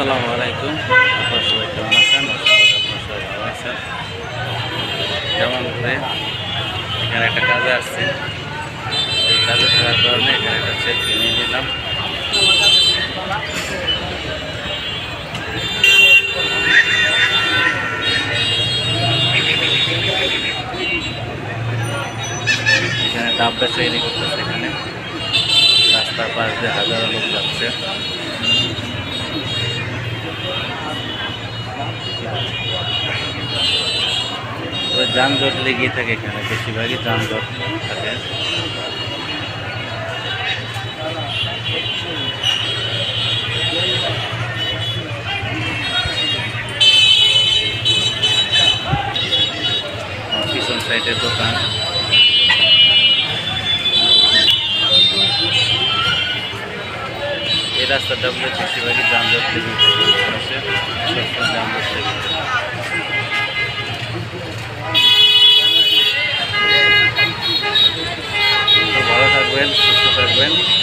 আসসালামু আলাইকুম। আপনার সবাই কেমন আছেন? আপনার সবাই ভালো আছেন। যেমন করে এখানে একটা কাজে আসছে। এই কাজে থাকার কারণে এখানে একটা সেলফি নিয়ে নিলাম। এখানে ডাব বেচাইনি করতেছে এখানে। রাস্তার পাশ দিয়ে হাজারো লোক যাচ্ছে। তবে যানজট লেগেই থাকে এখানে বেশিরভাগই যানজট থাকে আর পিছন সাইডের দোকান এই রাস্তাটা বলে বেশিরভাগই যানজট লেগে থাকে Glen.